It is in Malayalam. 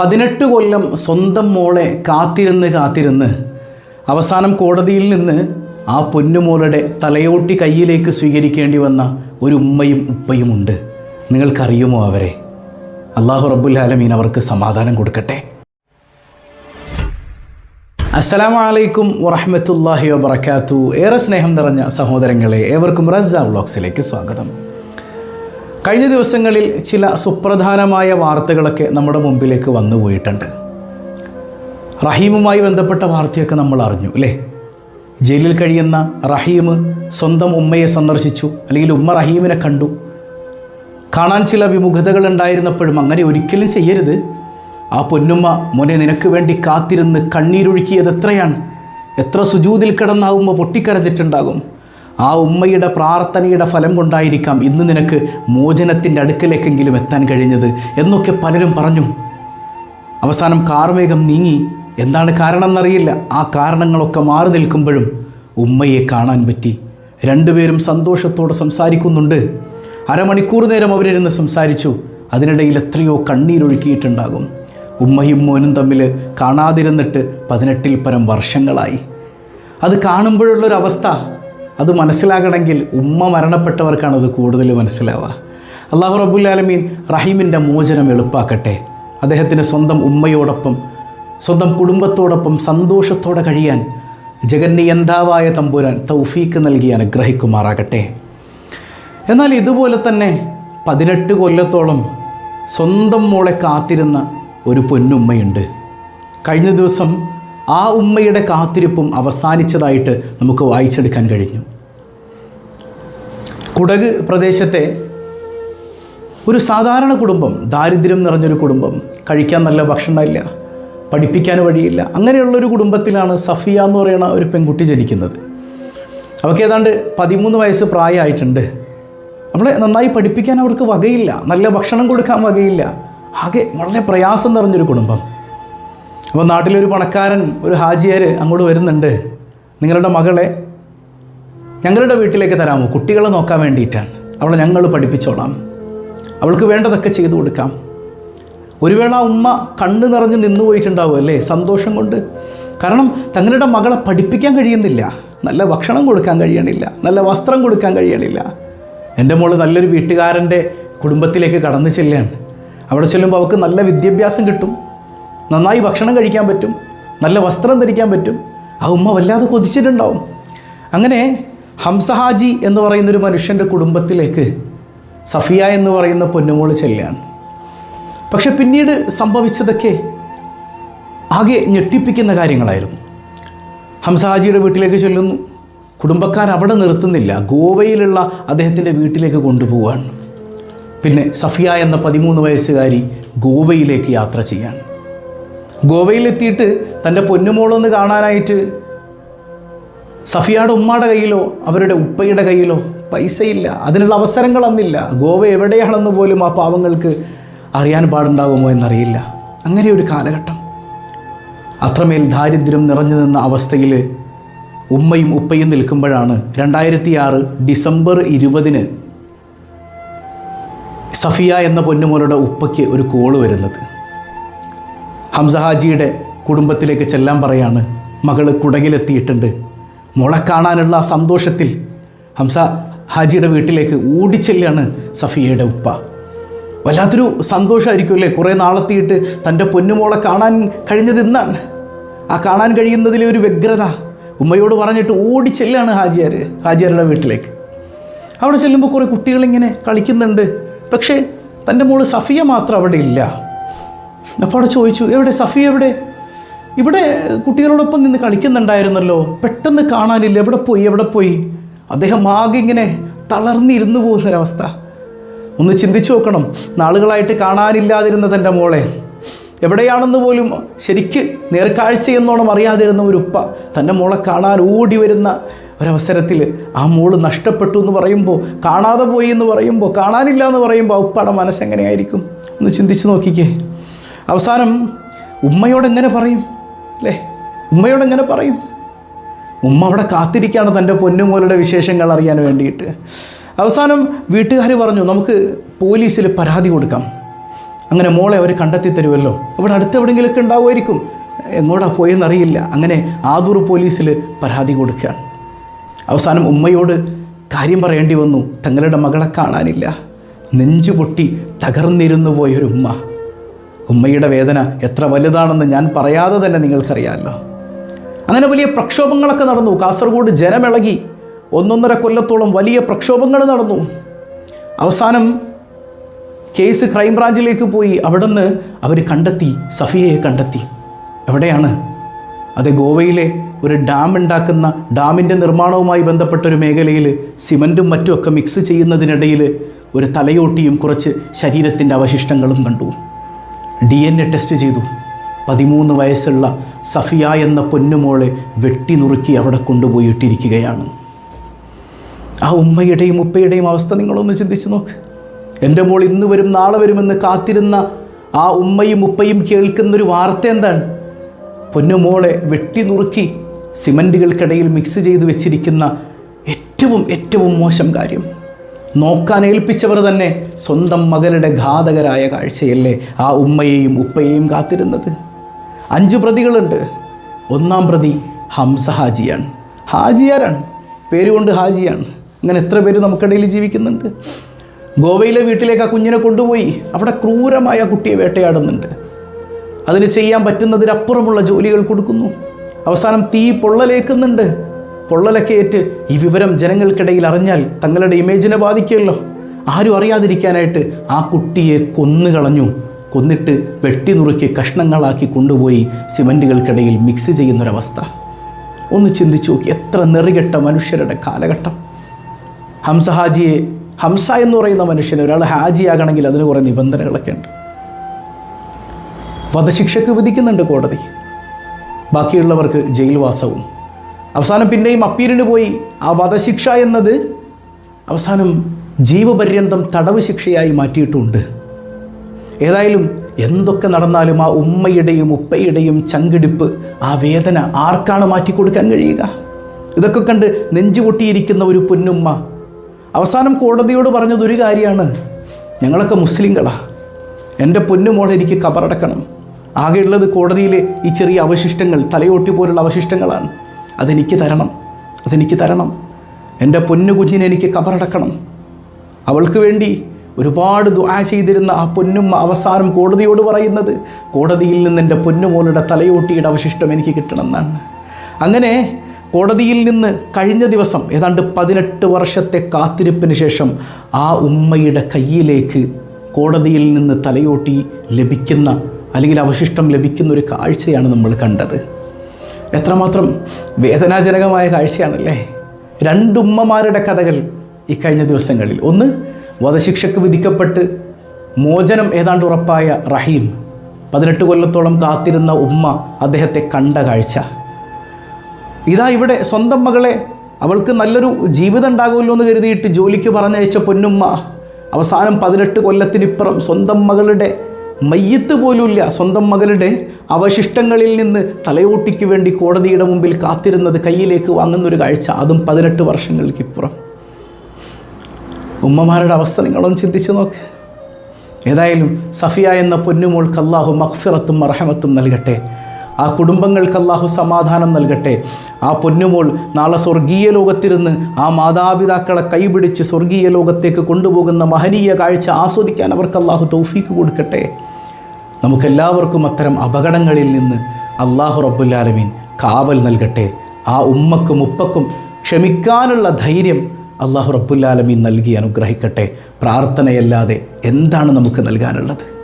പതിനെട്ട് കൊല്ലം സ്വന്തം മോളെ കാത്തിരുന്ന് കാത്തിരുന്ന് അവസാനം കോടതിയിൽ നിന്ന് ആ പൊന്നുമോളുടെ തലയോട്ടി കയ്യിലേക്ക് സ്വീകരിക്കേണ്ടി വന്ന ഒരു ഉമ്മയും ഉപ്പയുമുണ്ട് നിങ്ങൾക്കറിയുമോ അവരെ? അള്ളാഹു ആലമീൻ അവർക്ക് സമാധാനം കൊടുക്കട്ടെ. അസ്സലാമു അലൈക്കും വറഹ്മത്തുള്ളാഹി വബറകാത്തു ഏറെ സ്നേഹം നിറഞ്ഞ സഹോദരങ്ങളെ ഏവർക്കും റസ്സ വ്ളോഗ്സിലേക്ക് സ്വാഗതം. കഴിഞ്ഞ ദിവസങ്ങളിൽ ചില സുപ്രധാനമായ വാർത്തകളൊക്കെ നമ്മുടെ മുമ്പിലേക്ക് വന്നു പോയിട്ടുണ്ട്. റഹീമുമായി ബന്ധപ്പെട്ട വാർത്തയൊക്കെ നമ്മൾ അറിഞ്ഞു അല്ലേ? ജയിലിൽ കഴിയുന്ന റഹീം സ്വന്തം ഉമ്മയെ സന്ദർശിച്ചു അല്ലെങ്കിൽ ഉമ്മ റഹീമിനെ കണ്ടു. കാണാൻ ചില വിമുഖതകൾ ഉണ്ടായിരുന്നപ്പോഴും അങ്ങനെ ഒരിക്കലും ചെയ്യരുത്. ആ പൊന്നുമ്മ മോനെ നിനക്ക് വേണ്ടി കാത്തിരുന്ന് കണ്ണീരൊഴുക്കിയത് എത്രയാണ്? എത്ര സുജൂതിൽ കിടന്നാവുമ്പോൾ പൊട്ടിക്കരഞ്ഞിട്ടുണ്ടാകും? ആ ഉമ്മയുടെ പ്രാർത്ഥനയുടെ ഫലം കൊണ്ടായിരിക്കാം ഇന്ന് നിനക്ക് മോചനത്തിന്റെ അടുക്കലേക്കെങ്കിലും എത്താൻ കഴിഞ്ഞത് എന്നൊക്കെ പലരും പറഞ്ഞു. അവസാനം കാർമേഘം നീങ്ങി. എന്താണ് കാരണം എന്നറിയില്ല ആ കാരണങ്ങളൊക്കെ മാറി നിൽക്കുമ്പോഴും ഉമ്മയെ കാണാൻ പറ്റി. രണ്ടുപേരും സന്തോഷത്തോടെ സംസാരിക്കുന്നുണ്ട്. അരമണിക്കൂർ നേരം അവരിരുന്ന് സംസാരിച്ചു. അതിനിടയിൽ എത്രയോ കണ്ണീരൊഴുക്കിയിട്ടുണ്ടാകും. ഉമ്മയും മോനും തമ്മിൽ കാണാതിരുന്നിട്ട് പതിനെട്ടിൽ പരം വർഷങ്ങളായി. അത് കാണുമ്പോഴുള്ളൊരവസ്ഥ. അത് മനസ്സിലാകണമെങ്കിൽ ഉമ്മ മരണപ്പെട്ടവർക്കാണ് അത് കൂടുതൽ മനസ്സിലാവുക. അള്ളാഹു റബുല്ലാലമീൻ റഹീമിന്റെ മോചനം എളുപ്പാക്കട്ടെ. അദ്ദേഹത്തിന് സ്വന്തം ഉമ്മയോടൊപ്പം സ്വന്തം കുടുംബത്തോടൊപ്പം സന്തോഷത്തോടെ കഴിയാൻ ജഗന്നിയന്താവായ തമ്പുരാൻ തൗഫീക്ക് നൽകി അനുഗ്രഹിക്കുമാറാകട്ടെ. എന്നാൽ ഇതുപോലെ തന്നെ പതിനെട്ട് കൊല്ലത്തോളം സ്വന്തം മോളെ കാത്തിരുന്ന ഒരു പൊന്നുമ്മയുണ്ട്. കഴിഞ്ഞ ദിവസം ആ ഉമ്മയുടെ കാത്തിരിപ്പും അവസാനിച്ചതായിട്ട് നമുക്ക് വായിച്ചെടുക്കാൻ കഴിഞ്ഞു. കുടക് പ്രദേശത്തെ ഒരു സാധാരണ കുടുംബം ദാരിദ്ര്യം നിറഞ്ഞൊരു കുടുംബം കഴിക്കാൻ നല്ല ഭക്ഷണമില്ല പഠിപ്പിക്കാൻ വഴിയില്ല അങ്ങനെയുള്ളൊരു കുടുംബത്തിലാണ് സഫിയ എന്ന് പറയുന്ന ഒരു പെൺകുട്ടി ജനിക്കുന്നത്. അവൾക്ക് ഏതാണ്ട് പതിമൂന്ന് വയസ്സ് പ്രായമായിട്ടുണ്ട്. അവളെ നന്നായി പഠിപ്പിക്കാൻ അവർക്ക് വകയില്ല നല്ല ഭക്ഷണം കൊടുക്കാൻ വകയില്ല ആകെ വളരെ പ്രയാസം നിറഞ്ഞൊരു കുടുംബം. അപ്പോൾ നാട്ടിലൊരു പണക്കാരൻ ഒരു ഹാജിയാർ അങ്ങോട്ട് വരുന്നുണ്ട്. നിങ്ങളുടെ മകളെ ഞങ്ങളുടെ വീട്ടിലേക്ക് തരാമോ? കുട്ടികളെ നോക്കാൻ വേണ്ടിയിട്ടാണ്. അവളെ ഞങ്ങൾ പഠിപ്പിച്ചോളാം. അവൾക്ക് വേണ്ടതൊക്കെ ചെയ്തു കൊടുക്കാം. ഒരു വേള ഉമ്മ കണ്ണു നിറഞ്ഞ് നിന്നു പോയിട്ടുണ്ടാവും അല്ലേ? സന്തോഷം കൊണ്ട്. കാരണം തങ്ങളുടെ മകളെ പഠിപ്പിക്കാൻ കഴിയുന്നില്ല. നല്ല ഭക്ഷണം കൊടുക്കാൻ കഴിയണില്ല. നല്ല വസ്ത്രം കൊടുക്കാൻ കഴിയണില്ല. എന്റെ മോൾ നല്ലൊരു വീട്ടുകാരന്റെ കുടുംബത്തിലേക്ക് കടന്നു ചെല്ലുകയാണ്. അവിടെ ചെല്ലുമ്പോൾ അവൾക്ക് നല്ല വിദ്യാഭ്യാസം കിട്ടും. നന്നായി ഭക്ഷണം കഴിക്കാൻ പറ്റും നല്ല വസ്ത്രം ധരിക്കാൻ പറ്റും ആ ഉമ്മ വല്ലാതെ കൊതിച്ചിട്ടുണ്ടാവും. അങ്ങനെ ഹംസഹാജി എന്ന് പറയുന്നൊരു മനുഷ്യന്റെ കുടുംബത്തിലേക്ക് സഫിയ എന്ന് പറയുന്ന പൊന്നുമോൾ ചെല്ലുകയാണ് പക്ഷെ പിന്നീട് സംഭവിച്ചതൊക്കെ ആകെ ഞെട്ടിപ്പിക്കുന്ന കാര്യങ്ങളായിരുന്നു. ഹംസഹാജിയുടെ വീട്ടിലേക്ക് ചെല്ലുന്നു. കുടുംബക്കാർ അവിടെ നിർത്തുന്നില്ല. ഗോവയിലുള്ള അദ്ദേഹത്തിന്റെ വീട്ടിലേക്ക് കൊണ്ടുപോവാണ്. പിന്നെ സഫിയ എന്ന പതിമൂന്ന് വയസ്സുകാരി ഗോവയിലേക്ക് യാത്ര ചെയ്യാൻ ഗോവയിലെത്തിയിട്ട് തന്റെ പൊന്നുമോളൊന്ന് കാണാനായിട്ട് സഫിയയുടെ ഉമ്മയുടെ കയ്യിലോ അവരുടെ ഉപ്പയുടെ കയ്യിലോ പൈസയില്ല. അതിനുള്ള അവസരങ്ങൾ അന്നില്ല. ഗോവ എവിടെയാണെന്ന് പോലും ആ പാവങ്ങൾക്ക് അറിയാൻ പാടുണ്ടാകുമോ എന്നറിയില്ല. അങ്ങനെ ഒരു കാലഘട്ടം. അത്രമേൽ ദാരിദ്ര്യം നിറഞ്ഞു നിന്ന അവസ്ഥയിൽ ഉമ്മയും ഉപ്പയും നിൽക്കുമ്പോഴാണ് രണ്ടായിരത്തി ആറ് ഡിസംബർ ഇരുപതിന് സഫിയ എന്ന പൊന്നുമോളുടെ ഉപ്പയ്ക്ക് ഒരു കോൾ വരുന്നത്. ഹംസ ഹാജിയുടെ കുടുംബത്തിലേക്ക് ചെല്ലാൻ പറയാണ്. മകൾ കുടകിലെത്തിയിട്ടുണ്ട്. മോളെ കാണാനുള്ള ആ സന്തോഷത്തിൽ ഹംസ ഹാജിയുടെ വീട്ടിലേക്ക് ഓടിച്ചെല്ലാണ് സഫിയയുടെ ഉപ്പ. വല്ലാത്തൊരു സന്തോഷമായിരിക്കും അല്ലേ കുറേ നാളെത്തിയിട്ട് തന്റെ പൊന്നുമോളെ കാണാൻ കഴിഞ്ഞത് ഇന്നാണ് ആ കാണാൻ കഴിയുന്നതിലെ ഒരു വ്യഗ്രത. ഉമ്മയോട് പറഞ്ഞിട്ട് ഓടിച്ചെല്ലാണ് ഹാജിയാർ ഹാജിയാരുടെ വീട്ടിലേക്ക്. അവിടെ ചെല്ലുമ്പോൾ കുറേ കുട്ടികളിങ്ങനെ കളിക്കുന്നുണ്ട്. പക്ഷേ തന്റെ മോൾ സഫിയ മാത്രം അവിടെ ഇല്ല. അപ്പോൾ അവിടെ ചോദിച്ചു എവിടെ? സഫി എവിടെ? ഇവിടെ കുട്ടികളോടൊപ്പം നിന്ന് കളിക്കുന്നുണ്ടായിരുന്നല്ലോ. പെട്ടെന്ന് കാണാനില്ല. എവിടെ പോയി? എവിടെ പോയി? അദ്ദേഹം ആകെ ഇങ്ങനെ തളർന്നിരുന്നു പോകുന്നൊരവസ്ഥ. ഒന്ന് ചിന്തിച്ചു നോക്കണം. നാളുകളായിട്ട് കാണാനില്ലാതിരുന്ന തന്റെ മോളെ. എവിടെയാണെന്ന് പോലും ശരിക്ക് നേർക്കാഴ്ച എന്നോണം അറിയാതിരുന്ന ഒരു ഉപ്പ തന്റെ മോളെ കാണാൻ ഓടി വരുന്ന ഒരവസരത്തിൽ ആ മോൾ നഷ്ടപ്പെട്ടു എന്ന് പറയുമ്പോൾ കാണാതെ പോയി എന്ന് പറയുമ്പോൾ കാണാനില്ല എന്ന് പറയുമ്പോൾ ആ ഉപ്പയുടെ മനസ്സെങ്ങനെയായിരിക്കും? ഒന്ന് ചിന്തിച്ച് നോക്കിക്കേ. അവസാനം ഉമ്മയോട് എങ്ങനെ പറയും? അല്ലേ? ഉമ്മയോട് എങ്ങനെ പറയും? ഉമ്മ അവിടെ കാത്തിരിക്കുകയാണ് തന്റെ പൊന്നുമോലയുടെ വിശേഷങ്ങൾ അറിയാൻ വേണ്ടിയിട്ട്. അവസാനം വീട്ടുകാർ പറഞ്ഞു നമുക്ക് പോലീസിൽ പരാതി കൊടുക്കാം. അങ്ങനെ മോളെ അവർ കണ്ടെത്തി തരുമല്ലോ. ഇവിടെ അടുത്ത് എവിടെയെങ്കിലുമൊക്കെ ഉണ്ടാവുമായിരിക്കും. എങ്ങോട്ടാ പോയെന്നറിയില്ല. അങ്ങനെ ആദൂർ പോലീസിൽ പരാതി കൊടുക്കുകയാണ്. അവസാനം ഉമ്മയോട് കാര്യം പറയേണ്ടി വന്നു. തങ്ങളുടെ മകളെ കാണാനില്ല. നെഞ്ചു പൊട്ടി തകർന്നിരുന്നു പോയൊരു ഉമ്മ. ഉമ്മയുടെ വേദന എത്ര വലുതാണെന്ന് ഞാൻ പറയാതെ തന്നെ നിങ്ങൾക്കറിയാമല്ലോ അങ്ങനെ വലിയ പ്രക്ഷോഭങ്ങളൊക്കെ നടന്നു. കാസർഗോഡ് ജനമിളകി ഒന്നൊന്നര കൊല്ലത്തോളം വലിയ പ്രക്ഷോഭങ്ങൾ നടന്നു. അവസാനം കേസ് ക്രൈംബ്രാഞ്ചിലേക്ക് പോയി. അവിടെ നിന്ന് അവർ കണ്ടെത്തി സഫിയയെ കണ്ടെത്തി. എവിടെയാണ്? അത് ഗോവയിലെ ഒരു ഡാം ഉണ്ടാക്കുന്ന ഡാമിന്റെ നിർമ്മാണവുമായി ബന്ധപ്പെട്ട ഒരു മേഖലയിൽ സിമന്റും മറ്റുമൊക്കെ മിക്സ് ചെയ്യുന്നതിനിടയിൽ ഒരു തലയോട്ടിയും കുറച്ച് ശരീരത്തിന്റെ അവശിഷ്ടങ്ങളും കണ്ടു. ഡി എൻ എ ടെസ്റ്റ് ചെയ്തു. പതിമൂന്ന് വയസ്സുള്ള സഫിയ എന്ന പൊന്നുമോളെ വെട്ടി നുറുക്കി അവിടെ കൊണ്ടുപോയി ഇട്ടിരിക്കുകയാണ് ആ ഉമ്മയുടെയും ഉപ്പയുടെയും അവസ്ഥ നിങ്ങളൊന്ന് ചിന്തിച്ച് നോക്ക്. എന്റെ മോൾ ഇന്ന് വരും നാളെ വരുമെന്ന് കാത്തിരുന്ന ആ ഉമ്മയും ഉപ്പയും കേൾക്കുന്നൊരു വാർത്ത എന്താണ്? പൊന്നുമോളെ വെട്ടി നുറുക്കി സിമന്റുകൾക്കിടയിൽ മിക്സ് ചെയ്ത് വെച്ചിരിക്കുന്ന ഏറ്റവും ഏറ്റവും മോശം കാര്യം. നോക്കാൻ ഏൽപ്പിച്ചവർ തന്നെ സ്വന്തം മകളുടെ ഘാതകരായ കാഴ്ചയല്ലേ ആ ഉമ്മയെയും ഉപ്പയെയും കാത്തിരുന്നത്? അഞ്ച് പ്രതികളുണ്ട്. ഒന്നാം പ്രതി ഹംസ ഹാജിയാണ്. ഹാജിയാരാണ്? പേരുകൊണ്ട് ഹാജിയാണ്. അങ്ങനെ എത്ര പേര് നമുക്കിടയിൽ ജീവിക്കുന്നുണ്ട്? ഗോവയിലെ വീട്ടിലേക്ക് ആ കുഞ്ഞിനെ കൊണ്ടുപോയി അവിടെ ക്രൂരമായ കുട്ടിയെ വേട്ടയാടുന്നുണ്ട്. അതിന് ചെയ്യാൻ പറ്റുന്നതിനപ്പുറമുള്ള ജോലികൾ കൊടുക്കുന്നു. അവസാനം തീ പൊള്ളലേക്കുന്നുണ്ട് പൊള്ളലൊക്കെ ഏറ്റ് ഈ വിവരം ജനങ്ങൾക്കിടയിൽ അറിഞ്ഞാൽ തങ്ങളുടെ ഇമേജിനെ ബാധിക്കുമല്ലോ. ആരും അറിയാതിരിക്കാനായിട്ട് ആ കുട്ടിയെ കൊന്നുകളഞ്ഞു. കൊന്നിട്ട് വെട്ടി നുറുക്കി കഷ്ണങ്ങളാക്കി കൊണ്ടുപോയി സിമന്റുകൾക്കിടയിൽ മിക്സ് ചെയ്യുന്നൊരവസ്ഥ. ഒന്ന് ചിന്തിച്ചു നോക്കി എത്ര നെറികെട്ട മനുഷ്യരുടെ കാലഘട്ടം. ഹംസഹാജിയെ ഹംസ എന്ന് പറയുന്ന മനുഷ്യന് ഒരാൾ ഹാജിയാകണമെങ്കിൽ അതിന് കുറേ നിബന്ധനകളൊക്കെ ഉണ്ട്. വധശിക്ഷയ്ക്ക് വിധിക്കുന്നുണ്ട് കോടതി. ബാക്കിയുള്ളവർക്ക് ജയിൽവാസവും അവസാനം പിന്നെയും അപ്പീലിന് പോയി. ആ വധശിക്ഷ എന്നത് അവസാനം ജീവപര്യന്തം തടവ് ശിക്ഷയായി മാറ്റിയിട്ടുണ്ട്. ഏതായാലും എന്തൊക്കെ നടന്നാലും ആ ഉമ്മയുടെയും ഉപ്പയുടെയും ചങ്കിടിപ്പ് ആ വേദന ആർക്കാണ് മാറ്റിക്കൊടുക്കാൻ കഴിയുക? ഇതൊക്കെ കണ്ട് നെഞ്ചുപൊട്ടിയിരിക്കുന്ന ഒരു പൊന്നുമ്മ അവസാനം കോടതിയോട് പറഞ്ഞത് ഒരു കാര്യമാണ്. ഞങ്ങളൊക്കെ മുസ്ലിങ്ങളാ. എന്റെ പൊന്നുമോളെ എനിക്ക് കബറടക്കണം. ആകെയുള്ളത് കോടതിയിലെ ഈ ചെറിയ അവശിഷ്ടങ്ങൾ തലയോട്ടി പോലുള്ള അവശിഷ്ടങ്ങളാണ്. അതെനിക്ക് തരണം. അതെനിക്ക് തരണം. എന്റെ പൊന്നു കുഞ്ഞിനെ എനിക്ക് കബറടക്കണം. അവൾക്ക് വേണ്ടി ഒരുപാട് ദുആ ചെയ്തിരുന്ന ആ പൊന്നും അവസാനം കോടതിയോട് പറയുന്നത് കോടതിയിൽ നിന്ന് എന്റെ പൊന്നുമോളുടെ തലയോട്ടിയുടെ അവശിഷ്ടം എനിക്ക് കിട്ടണമെന്നാണ്. അങ്ങനെ കോടതിയിൽ നിന്ന് കഴിഞ്ഞ ദിവസം ഏതാണ്ട് പതിനെട്ട് വർഷത്തെ കാത്തിരിപ്പിന് ശേഷം ആ ഉമ്മയുടെ കയ്യിലേക്ക് കോടതിയിൽ നിന്ന് തലയോട്ടി ലഭിക്കുന്ന അല്ലെങ്കിൽ അവശിഷ്ടം ലഭിക്കുന്ന ഒരു കാഴ്ചയാണ് നമ്മൾ കണ്ടത്. എത്രമാത്രം വേദനാജനകമായ കാഴ്ചയാണല്ലേ? രണ്ടുമ്മമാരുടെ കഥകൾ ഇക്കഴിഞ്ഞ കഴിഞ്ഞ ദിവസങ്ങളിൽ. ഒന്ന് വധശിക്ഷയ്ക്ക് വിധിക്കപ്പെട്ട് മോചനം ഏതാണ്ട് ഉറപ്പായ റഹീം. പതിനെട്ട് കൊല്ലത്തോളം കാത്തിരുന്ന ഉമ്മ അദ്ദേഹത്തെ കണ്ട കാഴ്ച. ഇതാ ഇവിടെ സ്വന്തം മകളെ അവൾക്ക് നല്ലൊരു ജീവിതം ഉണ്ടാകുമല്ലോ എന്ന് കരുതിയിട്ട് ജോലിക്ക് പറഞ്ഞയച്ച പൊന്നുമ്മ അവസാനം പതിനെട്ട് കൊല്ലത്തിനിപ്പുറം സ്വന്തം മകളുടെ മയ്യത്ത് പോലുമില്ല. സ്വന്തം മകളുടെ അവശിഷ്ടങ്ങളിൽ നിന്ന് തലയോട്ടിക്ക് വേണ്ടി കോടതിയുടെ മുമ്പിൽ കാത്തിരുന്നത് കയ്യിലേക്ക് വാങ്ങുന്നൊരു കാഴ്ച. അതും പതിനെട്ട് വർഷങ്ങൾക്കിപ്പുറം ഉമ്മമാരുടെ അവസ്ഥ നിങ്ങളൊന്ന് ചിന്തിച്ച് നോക്ക്. ഏതായാലും സഫിയ എന്ന പൊന്നുമോൾക്ക് അള്ളാഹു മഖ്ഫിറത്തും മർഹമത്തും നൽകട്ടെ. ആ കുടുംബങ്ങൾക്ക് അള്ളാഹു സമാധാനം നൽകട്ടെ. ആ പൊന്നുമോൾ നാളെ സ്വർഗീയ ലോകത്തിരുന്ന് ആ മാതാപിതാക്കളെ കൈപിടിച്ച് സ്വർഗീയ ലോകത്തേക്ക് കൊണ്ടുപോകുന്ന മഹനീയ കാഴ്ച ആസ്വദിക്കാൻ അവർക്ക് അള്ളാഹു തൗഫീക്ക് കൊടുക്കട്ടെ. നമുക്കെല്ലാവർക്കും അത്തരം അപകടങ്ങളിൽ നിന്ന് അള്ളാഹു റബ്ബുല്ലാലമീൻ കാവൽ നൽകട്ടെ. ആ ഉമ്മക്കും ഉപ്പക്കും ക്ഷമിക്കാനുള്ള ധൈര്യം അള്ളാഹു റബ്ബുല്ലാലമീൻ നൽകി അനുഗ്രഹിക്കട്ടെ. പ്രാർത്ഥനയല്ലാതെ എന്താണ് നമുക്ക് നൽകാനുള്ളത്?